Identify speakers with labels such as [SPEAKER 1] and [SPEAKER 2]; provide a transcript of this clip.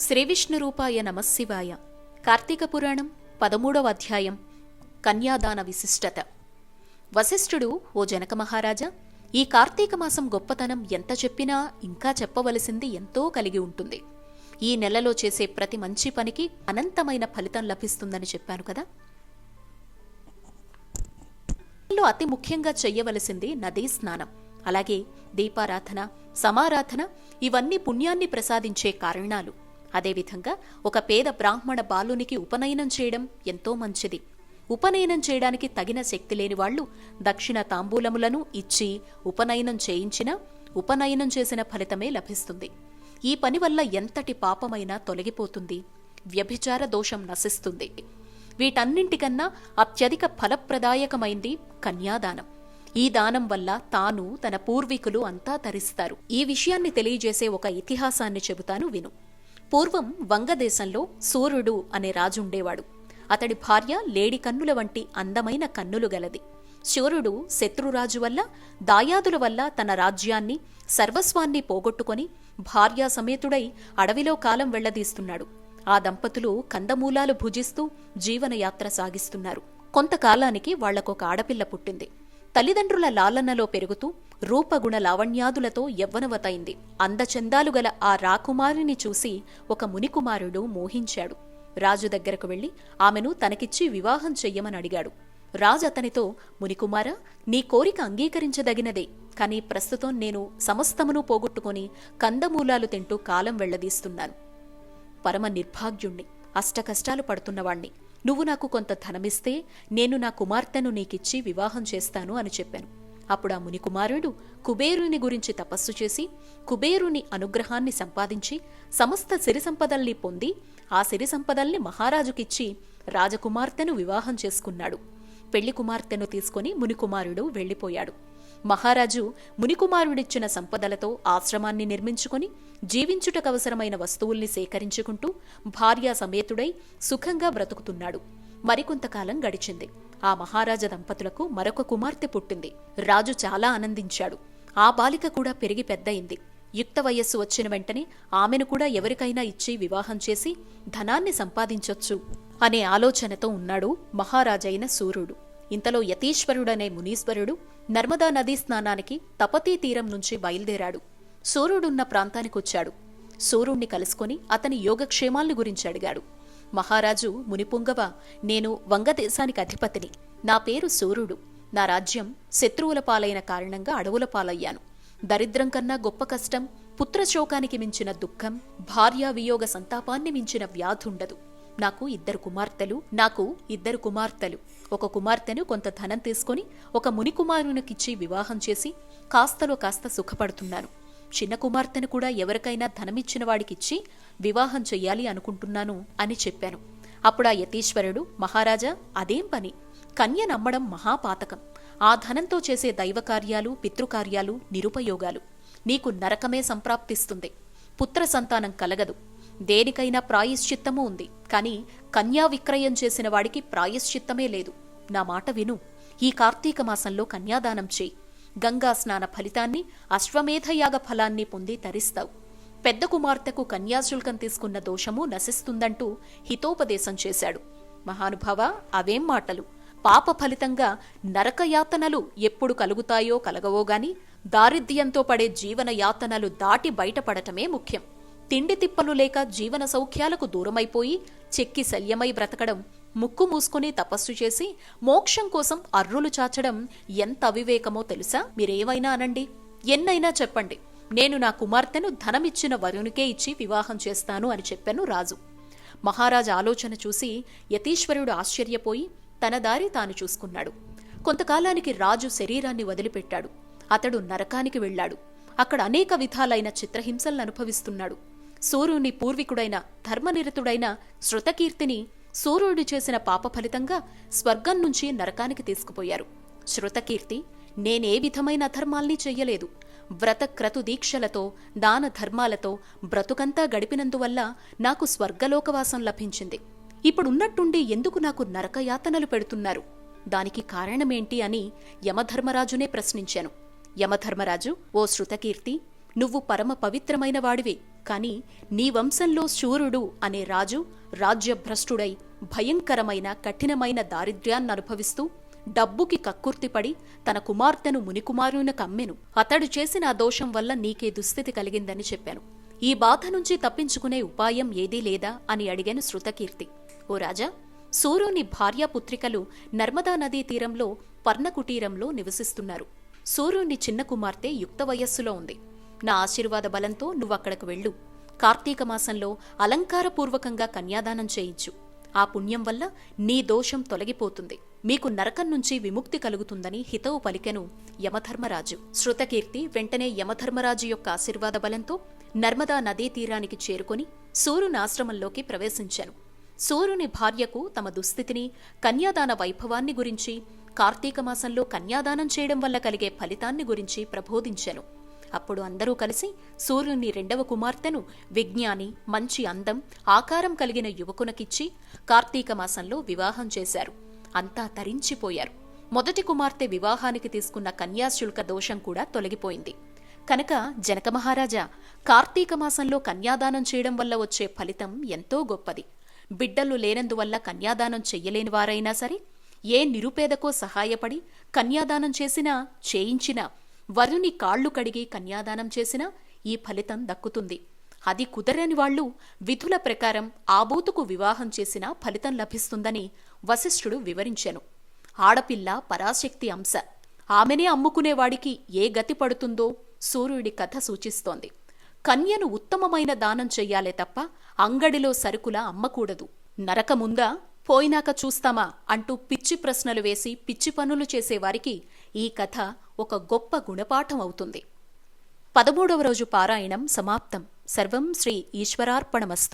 [SPEAKER 1] శ్రీవిష్ణురూపాయ నమశివాయ కార్తీక పురాణం పదమూడవ అధ్యాయం. కన్యాదాన విశిష్టత. వశిష్ఠుడు ఓ జనక మహారాజా ఈ కార్తీక మాసం గొప్పతనం ఎంత చెప్పినా ఇంకా చెప్పవలసింది ఎంతో కలిగి ఉంటుంది. ఈ నెలలో చేసే ప్రతి మంచి పనికి అనంతమైన ఫలితం లభిస్తుందని చెప్పాను కదా? అతి ముఖ్యంగా చెయ్యవలసింది నదీ స్నానం. అలాగే దీపారాధన సమారాధన ఇవన్నీ పుణ్యాన్ని ప్రసాదించే కారణాలు. అదేవిధంగా ఒక పేద బ్రాహ్మణ బాలునికి ఉపనయనం చేయడం ఎంతో మంచిది. ఉపనయనం చేయడానికి తగిన శక్తి లేని వాళ్ళు దక్షిణ తాంబూలములను ఇచ్చి ఉపనయనం చేయించినా ఉపనయనం చేసిన ఫలితమే లభిస్తుంది. ఈ పని వల్ల ఎంతటి పాపమైనా తొలగిపోతుంది. వ్యభిచార దోషం నశిస్తుంది. వీటన్నింటికన్నా అత్యధిక ఫలప్రదాయకమైంది కన్యాదానం. ఈ దానం వల్ల తాను తన పూర్వీకులు అంతా తరిస్తారు. ఈ విషయాన్ని తెలియజేసే ఒక ఇతిహాసాన్ని చెబుతాను విను. పూర్వం వంగదేశంలో సూర్యుడు అనే రాజుండేవాడు. అతడి భార్య లేడి కన్నుల వంటి అందమైన కన్నులు గలది. శూరుడు శత్రురాజు వల్ల దాయాదుల వల్ల తన రాజ్యాన్ని సర్వస్వాన్ని పోగొట్టుకొని భార్యా సమేతుడై అడవిలో కాలం వెళ్ళదీస్తున్నాడు. ఆ దంపతులు కందమూలాలు భుజిస్తూ జీవనయాత్ర సాగిస్తున్నారు. కొంతకాలానికి వాళ్ళకొక ఆడపిల్ల పుట్టింది. తల్లిదండ్రుల లాలనలో పెరుగుతూ రూపగుణ లావణ్యాదులతో యవ్వనవతైంది. అందచందాలు గల ఆ రాకుమారిని చూసి ఒక మునికుమారుడు మోహించాడు. రాజు దగ్గరకు వెళ్ళి ఆమెను తనకిచ్చి వివాహం చెయ్యమని అడిగాడు. రాజు అతనితో మునికుమార నీ కోరిక అంగీకరించదగినదే. కాని ప్రస్తుతం నేను సమస్తమును పోగొట్టుకుని కందమూలాలు తింటూ కాలం వెళ్ళదీస్తున్నాను పరమ నిర్భాగ్యుణ్ణి అష్టకష్టాలు పడుతున్నవాణ్ణి. నువ్వు నాకు కొంత ధనమిస్తే నేను నా కుమార్తెను నీకిచ్చి వివాహం చేస్తాను అని చెప్పాను. అప్పుడు ఆ మునికుమారుడు కుబేరుని గురించి తపస్సు చేసి కుబేరుని అనుగ్రహాన్ని సంపాదించి సమస్త సిరి సంపదల్ని పొంది ఆ సిరి సంపదల్ని మహారాజుకిచ్చి రాజకుమార్తెను వివాహం చేసుకున్నాడు. పెళ్ళి కుమార్తెను తీసుకుని మునికుమారుడు వెళ్ళిపోయాడు మహారాజు మునికుమారుడిచ్చిన సంపదలతో ఆశ్రమాన్ని నిర్మించుకుని జీవించుటకవసరమైన వస్తువుల్ని సేకరించుకుంటూ భార్యా సమేతుడై సుఖంగా బ్రతుకుతున్నాడు. మరికొంతకాలం గడిచింది. ఆ మహారాజ దంపతులకు మరొక కుమార్తె పుట్టింది. రాజు చాలా ఆనందించాడు. ఆ బాలిక కూడా పెరిగి పెద్దయింది. యుక్త వయస్సు వచ్చిన వెంటనే ఆమెను కూడా ఎవరికైనా ఇచ్చి వివాహం చేసి ధనాన్ని సంపాదించొచ్చు అనే ఆలోచనతో ఉన్నాడు మహారాజైన సూర్యుడు. ఇంతలో యతీశ్వరుడనే మునీశ్వరుడు నర్మదా నదీ స్నానానికి తపతీ తీరం నుంచి బయలుదేరాడు. సూర్యుడున్న ప్రాంతానికొచ్చాడు. సూర్యుణ్ణి కలుసుకొని అతని యోగక్షేమాల్ని గురించి అడిగాడు. మహారాజు మునిపుంగవ నేను వంగదేశానికి అధిపతిని. నా పేరు సూర్యుడు. నా రాజ్యం శత్రువుల పాలైన కారణంగా అడవుల పాలయ్యాను. దరిద్రం కన్నా గొప్ప కష్టం పుత్రశోకానికి మించిన దుఃఖం భార్యా వియోగ సంతాపాన్ని మించిన వ్యాధుండదు నాకు ఇద్దరు కుమార్తెలు నాకు ఇద్దరు కుమార్తెలు. ఒక కుమార్తెను కొంత ధనం తీసుకొని ఒక మునికుమారునికిచ్చి వివాహం చేసి కాస్తలో కాస్త సుఖపడుతున్నాను. చిన్న కుమార్తెను కూడా ఎవరికైనా ధనమిచ్చిన వాడికిచ్చి వివాహం చెయ్యాలి అనుకుంటున్నాను అని చెప్పాను. అప్పుడు ఆ యతీశ్వరుడు మహారాజా అదేం పని? కన్య నమ్మడం మహాపాతకం. ఆ ధనంతో చేసే దైవకార్యాలు పితృకార్యాలు నిరుపయోగాలు. నీకు నరకమే సంప్రాప్తిస్తుంది. పుత్ర సంతానం కలగదు. దేనికైనా ప్రాయశ్చిత్తము ఉంది. కాని కన్యా విక్రయం చేసిన వాడికి ప్రాయశ్చిత్తమే లేదు. నా మాట విను. ఈ కార్తీక మాసంలో కన్యాదానం చేయి. గంగా స్నాన ఫలితాన్ని అశ్వమేధయాగ ఫలాన్ని పొంది తరిస్తావు. పెద్ద కుమార్తెకు కన్యాశుల్కం తీసుకున్న దోషము నశిస్తుందంటూ హితోపదేశం చేశాడు. మహానుభావ అవేం మాటలు? పాప ఫలితంగా నరకయాతనలు ఎప్పుడు కలుగుతాయో కలగవోగాని దారిద్ర్యంతో పడే జీవన యాతనలు దాటి బయటపడటమే ముఖ్యం. తిండి తిప్పలు లేక జీవన సౌఖ్యాలకు దూరమైపోయి చెక్కి శల్యమై బ్రతకడం ముక్కు మూసుకుని తపస్సు చేసి మోక్షం కోసం అర్రులు చాచడం ఎంత అవివేకమో తెలుసా? మీరేవైనా అనండి. ఎన్నైనా చెప్పండి. నేను నా కుమార్తెను ధనమిచ్చిన వరునికే ఇచ్చి వివాహం చేస్తాను అని చెప్పాను రాజు. మహారాజ్ ఆలోచన చూసి యతీశ్వరుడు ఆశ్చర్యపోయి తన దారి తాను చూసుకున్నాడు. కొంతకాలానికి రాజు శరీరాన్ని వదిలిపెట్టాడు. అతడు నరకానికి వెళ్ళాడు. అక్కడ అనేక విధాలైన చిత్రహింసలను అనుభవిస్తున్నాడు. సూర్యుని పూర్వీకుడైన ధర్మనిరతుడైన శృతకీర్తిని సూర్యుడు చేసిన పాప ఫలితంగా స్వర్గం నుంచి నరకానికి తీసుకుపోయారు. శృతకీర్తి నేనే విధమైన అధర్మాల్ని చెయ్యలేదు. వ్రతక్రతు దీక్షలతో దాన ధర్మాలతో బ్రతుకంతా గడిపినందువల్ల నాకు స్వర్గలోకవాసం లభించింది. ఇప్పుడున్నట్టుండి ఎందుకు నాకు నరకయాతనలు పెడుతున్నారు? దానికి కారణమేంటి అని యమధర్మరాజునే ప్రశ్నించాను. యమధర్మరాజు ఓ శృతకీర్తి నువ్వు పరమ పవిత్రమైన వాడివి. కాని నీ వంశంలో శూరుడు అనే రాజు రాజ్యభ్రష్టుడై భయంకరమైన కఠినమైన దారిద్ర్యాన్ని అనుభవిస్తూ డబ్బుకి కక్కుర్తిపడి తన కుమార్తెను మునికుమారుని కమ్మెను. అతడు చేసిన ఆ దోషం వల్ల నీకే దుస్థితి కలిగిందని చెప్పాను. ఈ బాధ నుంచి తప్పించుకునే ఉపాయం ఏదీ లేదా అని అడిగాను శృతకీర్తి. ఓ రాజా సూర్యుని భార్యాపుత్రికలు నర్మదా నదీ తీరంలో పర్ణకుటీరంలో నివసిస్తున్నారు. సూర్యుని చిన్న కుమార్తె యుక్త వయస్సులో ఉంది. నా ఆశీర్వాద బలంతో నువ్వక్కడకు వెళ్ళు. కార్తీక మాసంలో అలంకారపూర్వకంగా కన్యాదానం చేయించు. ఆ పుణ్యం వల్ల నీ దోషం తొలగిపోతుంది. మీకు నరకం నుంచి విముక్తి కలుగుతుందని హితవు పలికెను యమధర్మరాజు. శృతకీర్తి వెంటనే యమధర్మరాజు యొక్క ఆశీర్వాద బలంతో నర్మదా నదీ తీరానికి చేరుకుని సూర్యుని ఆశ్రమంలోకి ప్రవేశించాను. సూర్యుని భార్యకు తమ దుస్థితిని కన్యాదాన వైభవాన్ని గురించి కార్తీక మాసంలో కన్యాదానం చేయడం వల్ల కలిగే ఫలితాన్ని గురించి ప్రబోధించాను. అప్పుడు అందరూ కలిసి సూర్యుని రెండవ కుమార్తెను విజ్ఞాని మంచి అందం ఆకారం కలిగిన యువకునకిచ్చి కార్తీక మాసంలో వివాహం చేశారు. అంతా తరించిపోయారు. మొదటి కుమార్తె వివాహానికి తీసుకున్న కన్యాశుల్క దోషం కూడా తొలగిపోయింది. కనుక జనక మహారాజా కార్తీక మాసంలో కన్యాదానం చేయడం వల్ల వచ్చే ఫలితం ఎంతో గొప్పది. బిడ్డలు లేనందువల్ల కన్యాదానం చెయ్యలేని వారైనా సరే ఏ నిరుపేదకో సహాయపడి కన్యాదానం చేసినా చేయించినా వరుని కాళ్ళు కడిగి కన్యాదానం చేసినా ఈ ఫలితం దక్కుతుంది. అది కుదరని వాళ్ళు విధుల ప్రకారం ఆబోతుకు వివాహం చేసినా ఫలితం లభిస్తుందని వశిష్ఠుడు వివరించెను. ఆడపిల్ల పరాశక్తి అంశ. ఆమెనే అమ్ముకునేవాడికి ఏ గతి పడుతుందో సూర్యుడి కథ సూచిస్తోంది. కన్యను ఉత్తమమైన దానం చెయ్యాలే తప్ప అంగడిలో సరుకులా అమ్మకూడదు. నరకముందా? పోయినాక చూస్తామా? అంటూ పిచ్చి ప్రశ్నలు వేసి పిచ్చి పనులు చేసేవారికి ఈ కథ ఒక గొప్ప గుణపాఠం అవుతుంది. పదమూడవ రోజు పారాయణం సమాప్తం. సర్వం శ్రీ ఈశ్వరార్పణమస్తు.